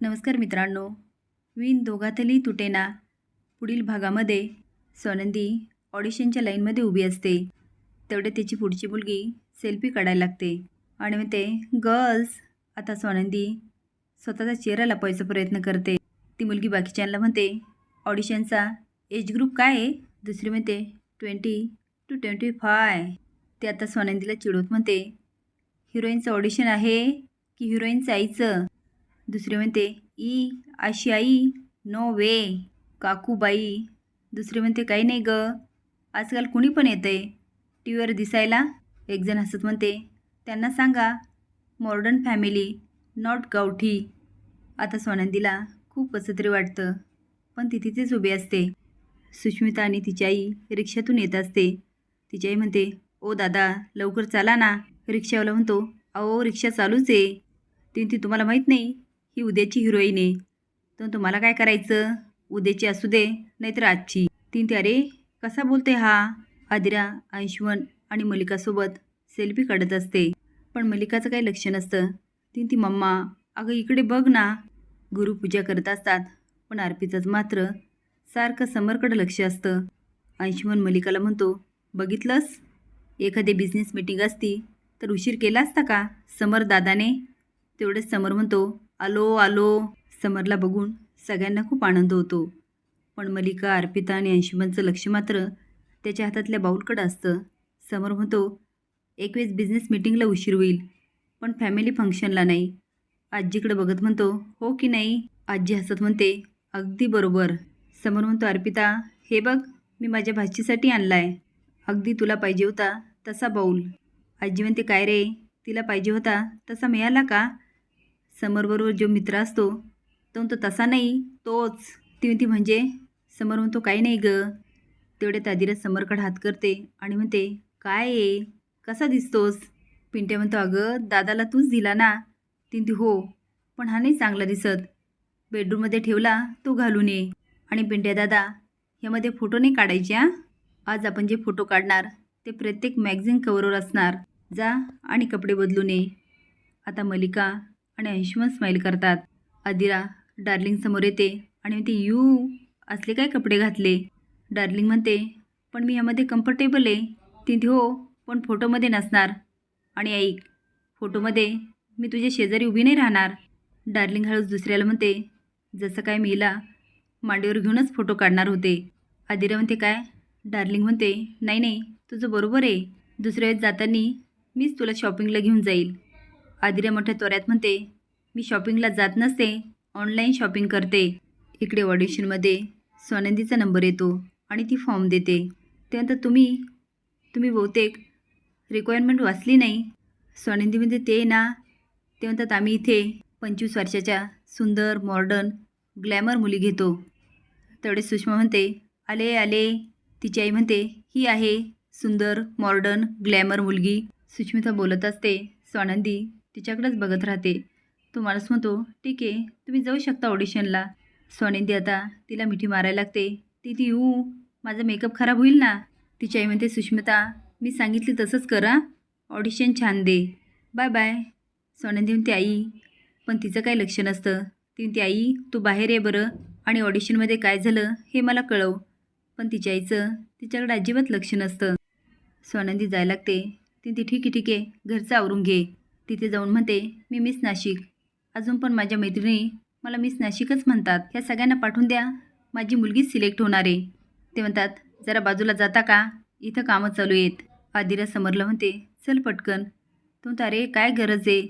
नमस्कार मित्रांनो. विण दोघातली तुटेना. पुढील भागामध्ये सोनंदी ऑडिशनच्या लाईनमध्ये उभी असते. तेवढे तिची पुढची मुलगी सेल्फी काढायला लागते. आणि म्हणते गर्ल्स आता सोनंदी स्वतःचा चेहरा लपवायचा प्रयत्न करते. ती मुलगी बाकीच्यांना म्हणते ऑडिशनचा एज ग्रुप काय आहे? दुसरी म्हणते ट्वेंटी टू ट्वेंटी फाय. ते आता सोनंदीला चिडवत म्हणते हिरोईनचं ऑडिशन आहे की हिरोईनचं आईचं? दुसरे म्हणते ई अशी आई नो वे काकूबाई. दुसरे म्हणते काही नाही ग आजकाल कुणी पण येते टी व्हीवर दिसायला एकजण हसत म्हणते त्यांना सांगा मॉडर्न फॅमिली नॉट गावठी. आता सोनंदीला खूप कसं तरी वाटतं पण ती तिथेच उभी असते. सुष्मिता आणि तिची आई रिक्षातून येत असते. तिची आई म्हणते ओ दादा लवकर चाला ना. रिक्षावाला म्हणतो अहो रिक्षा चालूच आहे. ती ती तुम्हाला माहीत नाही ही उद्याची हिरोईन आहे. तर तुम्हाला काय करायचं? उद्याची असू दे नाहीतर आजची. तीन ते अरे कसा बोलते हा? आदिरा अंशवन आणि मलिकासोबत सेल्फी काढत असते. पण मलिकाचं काही लक्ष नसतं. तीन ती मम्मा अगं इकडे बघ ना. गुरुपूजा करत असतात पण अर्पिताचं मात्र सारखं समरकडं लक्ष असतं. अंशुमन मलिकाला म्हणतो बघितलंस? एखादी बिझनेस मीटिंग असती तर उशीर केला असता का? समर दादाने? तेवढेच समर म्हणतो आलो आलो समरला बघून सगळ्यांना खूप आनंद होतो. पण मलिका अर्पिता आणि अंशुमनचं लक्ष मात्र त्याच्या हातातल्या बाऊलकडं असतं. समर म्हणतो एक वेळेस बिझनेस मीटिंगला उशीर होईल पण फॅमिली फंक्शनला नाही. आजीकडं बघत म्हणतो हो की नाही? आजी हसत म्हणते अगदी बरोबर. समोर म्हणतो अर्पिता हे बघ मी माझ्या भाचीसाठी आणला आहे अगदी तुला पाहिजे होता तसा बाऊल. आजी म्हणते काय रे तिला पाहिजे होता तसा मिळाला का? समरबरोबर जो मित्र असतो तो म्हणतो तसा नाही तोच. ती ती म्हणजे? समोर म्हणतो काही नाही ग. तेवढे तादिरा समरकड हात करते आणि म्हणते काय आहे? कसा दिसतोस? पिंट्या म्हणतो अगं दादाला तूच दिला ना. ती हो पण हा नाही चांगला दिसत. बेडरूममध्ये ठेवला तो घालून ये. आणि पिंट्या दादा ह्यामध्ये फोटो नाही काढायचे हां? आज आपण जे फोटो काढणार ते प्रत्येक मॅगझिन कवरवर असणार. जा आणि कपडे बदलून ये. आता मलिका आणि अंशुमन स्माईल करतात. आदिरा डार्लिंग समोर येते. आणि ते यू असले काय कपडे घातले? डार्लिंग म्हणते पण मी यामध्ये कम्फर्टेबल आहे. ती हो पण फोटोमध्ये नसणार. आणि ऐक फोटोमध्ये मी तुझ्या शेजारी उभी नाही राहणार. डार्लिंग हळूच दुसऱ्याला म्हणते जसं काय मी हिला मांडीवर घेऊनच फोटो काढणार होते. आदिरा म्हणते काय? डार्लिंग म्हणते नाही नाही तुझं बरोबर आहे. दुसऱ्या वेळेस जाताना मीच तुला शॉपिंगला घेऊन जाईल. आदिरा मोठ्या त्वऱ्यात म्हणते मी शॉपिंगला जात नसते ऑनलाईन शॉपिंग करते. इकडे ऑडिशनमध्ये सोनंदीचा नंबर येतो आणि ती फॉर्म देते. त्यानंतर तुम्ही तुम्ही बहुतेक रिक्वायरमेंट वाचली नाही. सोनंदी म्हणते ते ना. ते म्हणतात आम्ही इथे पंचवीस वर्षाच्या सुंदर मॉडर्न ग्लॅमर मुली घेतो. तेवढे सुषमा म्हणते आले आले. तिची आई म्हणते ही आहे सुंदर मॉडर्न ग्लॅमर मुलगी. सुष्मिता बोलत असते स्वानंदी तिच्याकडेच बघत राहते. तो माणूस म्हणतो ठीक आहे तुम्ही जाऊ शकता ऑडिशनला. स्वानंदी आता तिला मिठी मारायला लागते. ती ती येऊ माझा मेकअप खराब होईल ना? तिची आई म्हणते सुष्मिता मी सांगितली तसंच करा ऑडिशन छान दे. Bye bye. सोनंदी म्हणते आई पण तिचं काही लक्ष नसतं. ती म्हणते आई तू बाहेर ये बरं आणि ऑडिशनमध्ये काय झालं हे मला कळव. पण तिच्या आईचं तिच्याकडे अजिबात लक्ष नसतं. स्वानंदी जायला लागते. ती ती ठीक आहे ठीक आहे घरचं आवरून घे. तिथे जाऊन म्हणते मी मिस नाशिक. अजून पण माझ्या मैत्रिणी मला मिस नाशिकच म्हणतात. ह्या सगळ्यांना पाठवून द्या. माझी मुलगीच सिलेक्ट होणार आहे. ते म्हणतात जरा बाजूला जाता का? इथं कामं चालू आहेत. आदिरा समरला म्हणते चल पटकन. तो म्हणतो अरे काय गरज आहे?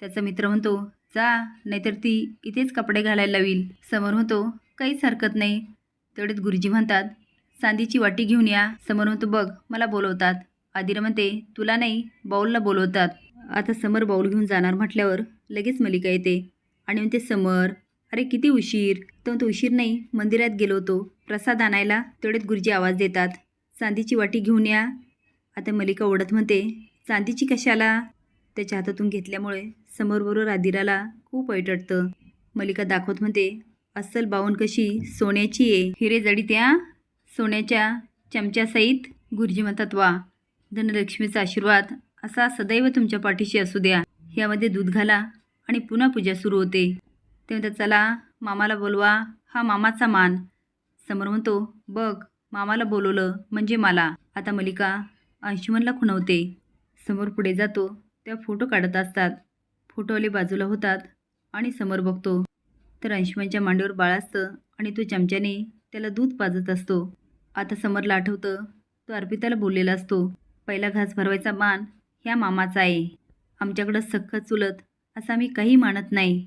त्याचा मित्र म्हणतो जा नाहीतर ती इथेच कपडे घालायला लावील. समोर म्हणतो काहीच हरकत नाही. तेवढेच गुरुजी म्हणतात चांदीची वाटी घेऊन या. समोर म्हणतो बघ मला बोलवतात. आदिरा म्हणते तुला नाही बाऊलला बोलवतात. आता समर बाऊल घेऊन जाणार म्हटल्यावर लगेच मलिका येते आणि म्हणते समर अरे किती उशीर. तो म्हणतो उशीर नाही मंदिरात गेलो होतो. प्रसाद आणायला तेवढेच गुरुजी आवाज देतात. चांदीची वाटी घेऊन या. आता मलिका ओढत म्हणते चांदीची कशाला? त्याच्या हातातून घेतल्यामुळे समोरबरोबर आदिराला खूप वाईट वाटतं. मलिका दाखवत म्हणते अस्सल बावण कशी सोन्याची आहे हिरे जडी त्या सोन्याच्या चमच्यासहित गुरुजी म्हणतात वा धनलक्ष्मीचा आशीर्वाद असा सदैव तुमच्या पाठीशी असू द्या. ह्यामध्ये दूध घाला आणि पुन्हा पूजा सुरू होते. तेव्हा त्या चला मामाला बोलवा. हा मामाचा मान. समोर म्हणतो बघ मामाला बोलवलं म्हणजे मला. आता मलिका अंशुमनला खुणवते. समोर पुढे जातो. त्या फोटो काढत असतात. फोटोवाले बाजूला होतात आणि समोर बघतो. तर अंशुमनच्या मांडीवर बाळ असतं आणि तो चमच्याने त्याला दूध पाजत असतो. आता समरला आठवतं तो अर्पिताला बोललेला असतो. पहिला घास भरवायचा मान ह्या मामाचा आहे. आमच्याकडं सख्ख चुलत असं आम्ही काही मानत नाही.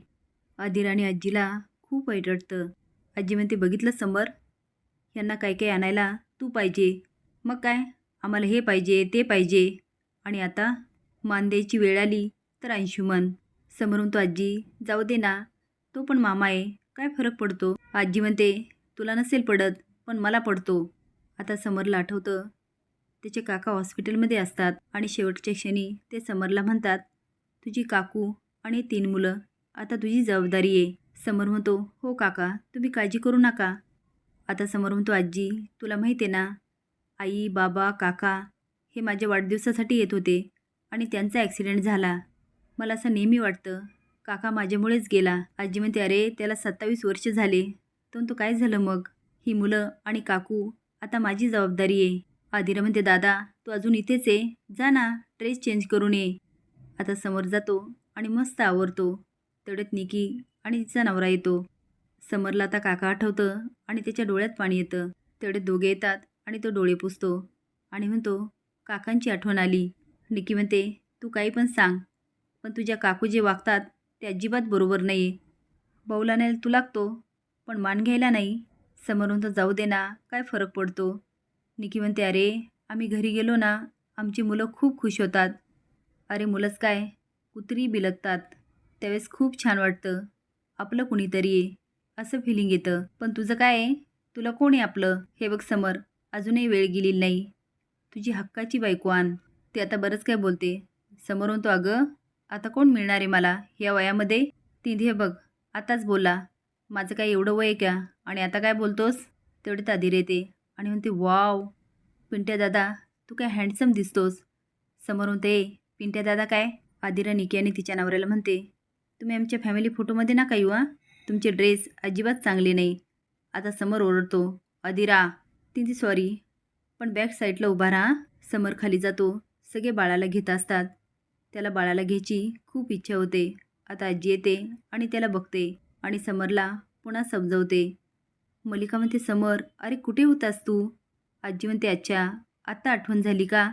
आदिर आणि आजीला खूप वाईट वाटतं आजी म्हणते बघितलं समर यांना काय काय आणायला तू पाहिजे. मग काय? आम्हाला हे पाहिजे ते पाहिजे. आणि आता मान द्यायची वेळ आली तर अंशुमन समरून तो आजी जाऊ दे ना तो पण मामा आहे. काय फरक पडतो? आजी म्हणते तुला नसेल पडत पण मला पडतो. आता समरला आठवतं त्याचे काका हॉस्पिटलमध्ये असतात आणि शेवटच्या क्षणी ते समरला म्हणतात तुझी काकू आणि तीन मुलं आता तुझी जबाबदारी आहे. समोर म्हणतो हो काका तुम्ही काळजी करू नका. आता समोर म्हणतो आजी तुला माहिती आहे ना आई बाबा काका हे माझ्या वाढदिवसासाठी येत होते आणि त्यांचा ॲक्सिडेंट झाला. मला असं नेहमी वाटतं काका माझ्यामुळेच गेला. आजी म्हणते अरे त्याला सत्तावीस वर्ष झाले तर तो काय झालं मग? ही मुलं आणि काकू आता माझी जबाबदारी आहे. आदिरा म्हणते दादा तू अजून इथेच आहे. जा ना ड्रेस चेंज करून ये. आता समोर जातो आणि मस्त आवरतो. तेवढ्यात निकी आणि तिचा नवरा येतो. समरला आता काका आठवतं आणि त्याच्या डोळ्यात पाणी येतं. तेवढे दोघे येतात आणि तो डोळे पुसतो आणि म्हणतो काकांची आठवण आली. निकी म्हणते तू काही पण सांग पण तुझ्या काकू जे वागतात ते अजिबात बरोबर नाही आहे बाऊला नाही तू लागतो पण मान घ्यायला नाही. समोरून तर जाऊ दे ना काय फरक पडतो? निकी म्हणते अरे आम्ही घरी गेलो ना आमची मुलं खूप खुश होतात. अरे मुलंच काय? कुत्री बिलगतात. त्यावेळेस खूप छान वाटतं. आपलं कुणीतरी आहे असं फिलिंग येतं. पण तुझं काय आहे? तुला कोण आहे आपलं? हे बघ समर अजूनही वेळ गेलेली नाही. तुझी हक्काची बायको आण. ते आता बरंच काय बोलते. समोरून तो अगं आता कोण मिळणार आहे मला? या वयामध्ये? तिथे बघ आताच बोला. माझं काय एवढं वय का? आणि आता काय बोलतोस? तेवढे ताधीर येते आणि म्हणते वाव पिंट्या दादा तू काय हँडसम दिसतोस. समोर ते पिंट्या दादा काय आदिरा निकियाने आणि तिच्या नवऱ्याला म्हणते तुम्ही आमच्या फॅमिली फोटोमध्ये नका येऊ हां. तुमचे ड्रेस अजिबात चांगले नाही. आता समर ओरडतो अदिरा तिची सॉरी पण बॅक साईडला उभा राहा समर खाली जातो सगळे बाळाला घेत असतात. त्याला बाळाला घ्यायची खूप इच्छा होते. आता आजी येते आणि त्याला बघते आणि समरला पुन्हा समजवते. मलिका म्हणते समर अरे कुठे होतास तू? आजी म्हणते अच्छा आत्ता आठवण झाली का?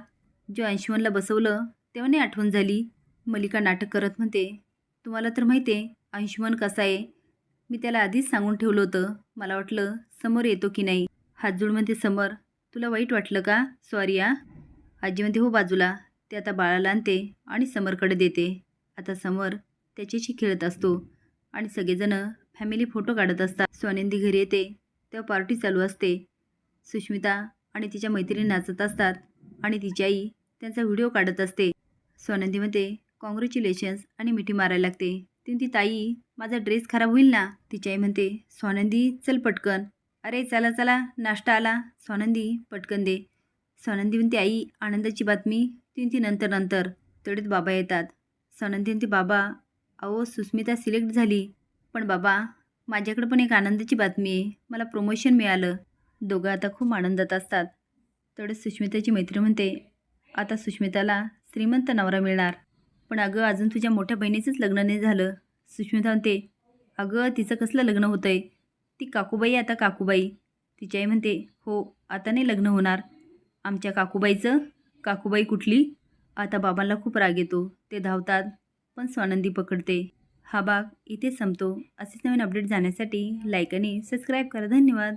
जो अंशुमनला बसवलं तेव्हा नाही आठवण झाली. मलिका नाटक करत म्हणते तुम्हाला तर माहिती आहे अंशुमन कसा आहे? मी त्याला आधीच सांगून ठेवलं होतं. मला वाटलं समोर येतो की नाही? हात जोड म्हणते समर तुला वाईट वाटलं का? सॉरी आ. आजी म्हणते हो बाजूला ते आता बाळाला आणते आणि समरकडे देते. आता समर त्याच्याशी खेळत असतो आणि सगळेजणं फॅमिली फोटो काढत असतात. स्वानंदी घरी येते तेव्हा पार्टी चालू असते. सुष्मिता आणि तिच्या मैत्रिणी नाचत असतात आणि तिची आई त्यांचा व्हिडिओ काढत असते. सोनंदीमध्ये कॉंग्रॅच्युलेशन्स आणि मिठी मारायला लागते. ती ती ताई माझा ड्रेस खराब होईल ना? तिची आई म्हणते स्वानंदी चल पटकन. अरे चला चला नाश्ता आला. स्वानंदी पटकन दे. स्वानंदी म्हणते आई आनंदाची बातमी. तीन ती नंतर नंतर तेवढेच बाबा येतात. स्वानंदी म्हणते बाबा अहो सुस्मिता सिलेक्ट झाली. पण बाबा माझ्याकडे पण एक आनंदाची बातमी आहे. मला प्रमोशन मिळालं. दोघं आता खूप आनंदात असतात. तेवढेच सुष्मिताची मैत्री म्हणते आता सुष्मिताला श्रीमंत नवरा मिळणार. पण अगं अजून तुझ्या मोठ्या बहिणीचंच लग्न नाही झालं. सुष्मिता म्हणते अगं तिचं कसलं लग्न होतं आहे ती काकूबाई आता काकूबाई. तिची आई म्हणते हो आता नाही लग्न होणार. आमच्या काकूबाईचं? काकूबाई कुठली? आता बाबांना खूप राग येतो. ते धावतात पण स्वानंदी पकडते. हा भाग इथे संपतो. असेच नवीन अपडेट जाण्यासाठी लाईक आणि सबस्क्राईब करा. धन्यवाद.